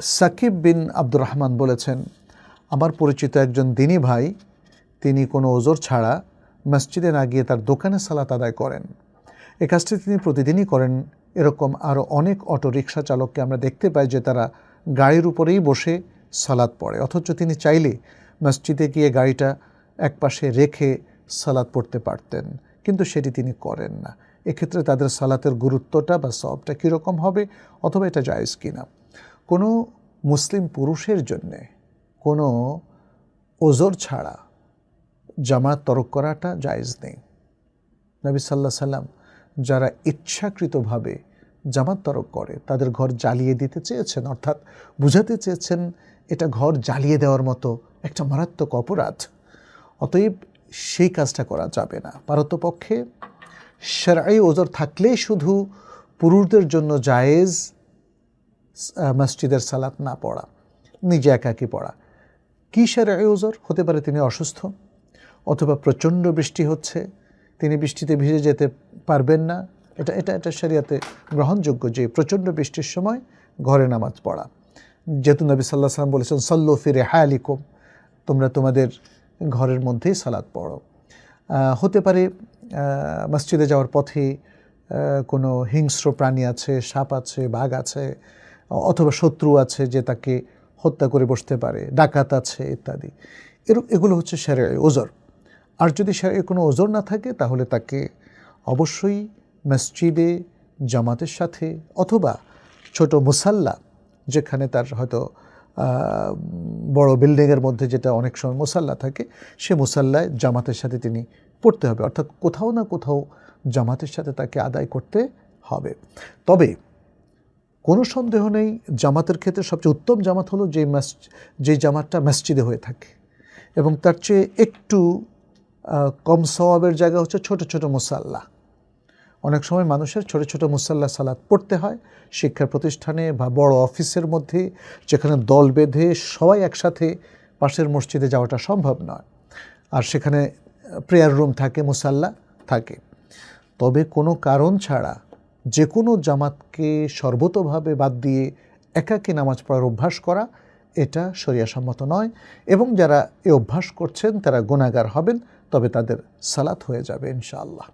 সাকিব বিন আব্দুর রহমান বলেছেন, আমার পরিচিত একজন দিনী ভাই, তিনি কোনো ওজোর ছাড়া মসজিদে না গিয়ে তার দোকানে সালাত আদায় করেন। এ কাজটি তিনি প্রতিদিনই করেন। এরকম আরও অনেক অটো রিক্সা চালককে আমরা দেখতে পাই যে তারা গাড়ির উপরেই বসে সালাদ পড়ে। অথচ তিনি চাইলে মসজিদে গিয়ে গাড়িটা একপাশে রেখে সালাদ পড়তে পারতেন। কিন্তু সেটি তিনি করেন না। এক্ষেত্রে তাদের সালাতের গুরুত্বটা বা সবটা কীরকম হবে অথবা এটা জায়েজ কিনা? কোনো মুসলিম পুরুষের জন্যে কোনো ওজোর ছাড়া জামাত তরক করাটা জায়েজ নেই। নবী সাল্লাহ সাল্লাম যারা ইচ্ছাকৃতভাবে জামাত তরক করে, তাদের ঘর জ্বালিয়ে দিতে চেয়েছেন, অর্থাৎ বুঝাতে চেয়েছেন এটা ঘর জ্বালিয়ে দেওয়ার মতো একটা মারাত্মক অপরাধ। অতএব সেই কাজটা করা যাবে না। পারতপক্ষে সেরাই ওজোর থাকলেই শুধু পুরুষদের জন্য জায়েজ মসজিদের সালাত না পড়া, নিজে একাকি পড়া। কী সেরাই ওজোর? হতে পারে তিনি অসুস্থ, অথবা প্রচণ্ড বৃষ্টি হচ্ছে, তিনি বৃষ্টিতে ভিজে যেতে পারবেন না। এটা এটা এটা শরিয়াতে গ্রহণযোগ্য যে প্রচণ্ড বৃষ্টির সময় ঘরে নামাজ পড়া। যেহেতু নবী সাল্লাহ সাল্লাম বলেছেন, সল্লো ফিরে হায়ালিকুম তোমরা তোমাদের ঘরের মধ্যেই সালাদ পড়ো। হতে পারে মসজিদে যাওয়ার পথে কোনো হিংস্র প্রাণী আছে, সাপ আছে, বাঘ আছে, অথবা শত্রু আছে যে তাকে হত্যা করে বসতে পারে, ডাকাত আছে ইত্যাদি। এর, এগুলো হচ্ছে সেরে ওজর। আর যদি সে কোনো ওজর না থাকে, তাহলে তাকে অবশ্যই মসজিদে, জামাতের সাথে অথবা ছোট মুসাল্লা, যেখানে তার হয়তো বড় বিল্ডিংয়ের মধ্যে যেটা অনেক সময় মুসাল্লা থাকে, সে মুসাল্লায় জামাতের সাথে তিনি পড়তে হবে। অর্থাৎ কোথাও না কোথাও জামাতের সাথে তাকে আদায় করতে হবে। তবে কোনো সন্দেহ নেই, জামাতের ক্ষেত্রে সবচেয়ে উত্তম জামাত হলো যে মাস, যে জামাতটা মসজিদে হয়ে থাকে। এবং তার চেয়ে একটু কম সওয়াবের জায়গা হচ্ছে ছোট ছোট মুসাল্লা। অনেক সময় মানুষের ছোট ছোট মুসাল্লা সালাত পড়তে হয়, শিক্ষা প্রতিষ্ঠানে বা বড় অফিসের মধ্যে, যেখানে দল বেঁধে সবাই একসাথে পাশের মসজিদে যাওয়াটা সম্ভব নয়। আর সেখানে প্রেয়ার রুম থাকে, মুসাল্লা থাকে। তবে কোনো কারণ ছাড়া যে কোনো জামাতকে সর্বতভাবে বাদ দিয়ে একাকে নামাজ পড়ার অভ্যাস করা, এটা শরিয়াসম্মত নয়। এবং যারা এ অভ্যাস করছেন, তারা গুণাগার হবেন, তবে তাদের সালাত হয়ে যাবে, ইনশাআল্লাহ।